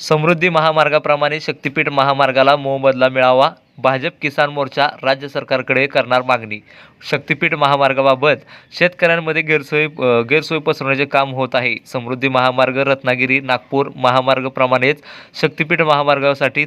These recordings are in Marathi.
समृद्धी महामार्गाप्रमाणे शक्तीपीठ महामार्गाला मोबदला मिळावा. भाजप किसान मोर्चा राज्य सरकारकडे करणार मागणी. शक्तीपीठ महामार्गाबाबत शेतकऱ्यांमध्ये गैरसोय गैरसोय पसरवण्याचे काम होत आहे. समृद्धी महामार्ग रत्नागिरी नागपूर महामार्गप्रमाणेच शक्तीपीठ महामार्गासाठी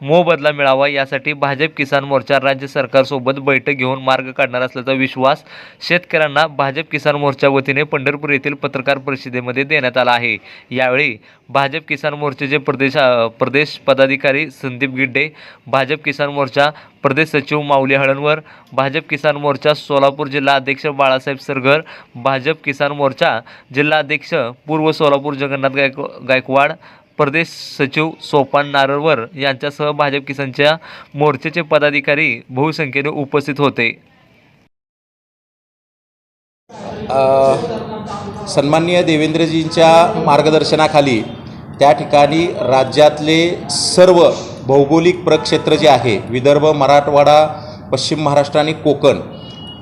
मोबदला मिळावा यासाठी भाजप किसान मोर्चा राज्य सरकारसोबत बैठक घेऊन मार्ग काढणार असल्याचा विश्वास शेतकऱ्यांना भाजप किसान मोर्चा वतीने पंढरपूर येथील पत्रकार परिषदेमध्ये देण्यात आला आहे. यावेळी भाजप किसान मोर्चाचे प्रदेश प्रदेश पदाधिकारी संदीप गिड्डे भाजप किसान मोर्चा प्रदेश सचिव माऊली हळणवर भाजप किसान मोर्चा सोलापूर जिल्हा अध्यक्ष बाळासाहेब सरगर भाजप किसान मोर्चा जिल्हा अध्यक्ष पूर्व सोलापूर जगन्नाथ गायक गायकवाड प्रदेश सचिव सोपान नारळवर यांच्यासह भाजप किसानच्या मोर्चाचे पदाधिकारी बहुसंख्येने उपस्थित होते. सन्माननीय देवेंद्रजींच्या मार्गदर्शनाखाली त्या ठिकाणी राज्यातले सर्व भौगोलिक प्रक्षेत्र जे आहे विदर्भ मराठवाडा पश्चिम महाराष्ट्र आणि कोकण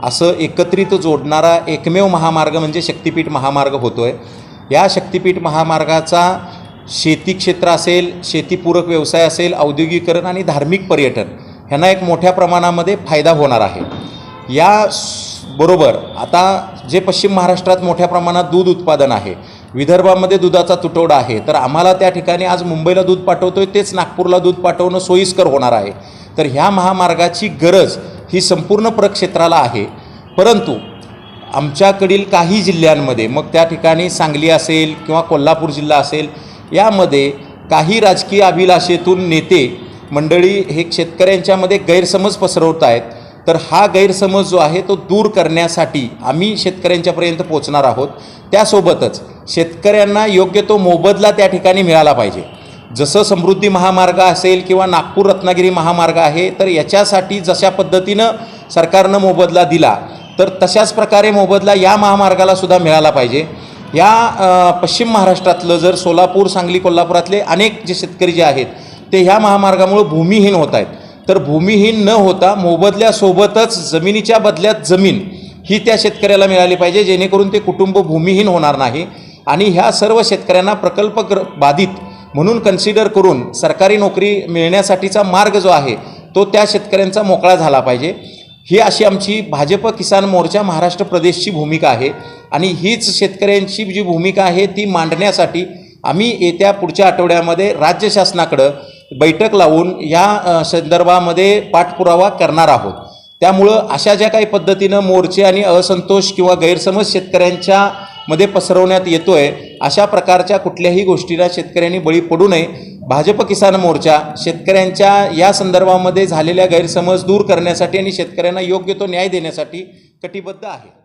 असं एकत्रित जोडणारा एकमेव महामार्ग म्हणजे शक्तिपीठ महामार्ग होतो आहे या शक्तिपीठ महामार्गाचा शेती क्षेत्र असेल शेतीपूरक व्यवसाय असेल औद्योगिकरण आणि धार्मिक पर्यटन ह्यांना एक मोठ्या प्रमाणामध्ये फायदा होणार आहे. या बरोबर आता जे पश्चिम महाराष्ट्रात मोठ्या प्रमाणात दूध उत्पादन आहे विदर्भामध्ये दुधाचा तुटवडा आहे तर आम्हाला त्या ठिकाणी आज मुंबईला दूध पाठवतो आहे तेच नागपूरला दूध पाठवणं सोयीस्कर होणार आहे. तर ह्या महामार्गाची गरज ही संपूर्ण प्रक्षेत्राला आहे. परंतु आमच्याकडील काही जिल्ह्यांमध्ये मग त्या ठिकाणी सांगली असेल किंवा कोल्हापूर जिल्हा असेल यामध्ये काही राजकीय अभिलाषेतून नेते मंडळी हे शेतकऱ्यांच्यामध्ये गैरसमज पसरवत आहेत. तर हा गैरसमज जो आहे तो दूर करण्यासाठी आम्ही शेतकऱ्यांच्यापर्यंत पोचणार आहोत. त्यासोबतच शेतकऱ्यांना योग्य तो मोबदला त्या ठिकाणी मिळाला पाहिजे. जसं समृद्धी महामार्ग असेल किंवा नागपूर रत्नागिरी महामार्ग आहे तर याच्यासाठी जशा पद्धतीनं सरकारनं मोबदला दिला तर तशाच प्रकारे मोबदला या महामार्गाला सुद्धा मिळाला पाहिजे. या पश्चिम महाराष्ट्रातलं जर सोलापूर सांगली कोल्हापुरातले अनेक जे शेतकरी जे आहेत ते ह्या महामार्गामुळं भूमिहीन होत आहेत. तर भूमिहीन न होता मोबदल्यासोबतच जमिनीच्या बदल्यात जमीन ही त्या शेतकऱ्याला मिळाली पाहिजे जेणेकरून ते कुटुंब भूमिहीन होणार नाही. आणि ह्या सर्व शेतकऱ्यांना प्रकल्पग्र बाधित म्हणून कन्सिडर करून सरकारी नोकरी मिळण्यासाठीचा मार्ग जो आहे तो त्या शेतकऱ्यांचा मोकळा झाला पाहिजे. ही अशी आमची भाजप किसान मोर्चा महाराष्ट्र प्रदेशची भूमिका आहे. आणि हीच शेतकऱ्यांची जी भूमिका आहे ती मांडण्यासाठी आम्ही येत्या पुढच्या आठवड्यामध्ये राज्य शासनाकडं बैठक लावून या संदर्भामध्ये पाठपुरावा करणार आहोत. त्यामुळं अशा ज्या काही पद्धतीनं मोर्चे आणि असंतोष किंवा गैरसमज शेतकऱ्यांच्या मध्ये पसरवण्यात येतोय अशा प्रकारच्या कुठल्याही गोष्टीला शेतकऱ्यांनी बळी पडू नये. भाजप किसान मोर्चा शेतकऱ्यांच्या या संदर्भामध्ये झालेल्या गैरसमज दूर करण्यासाठी आणि शेतकऱ्यांना योग्य तो न्याय देण्यासाठी कटिबद्ध आहे.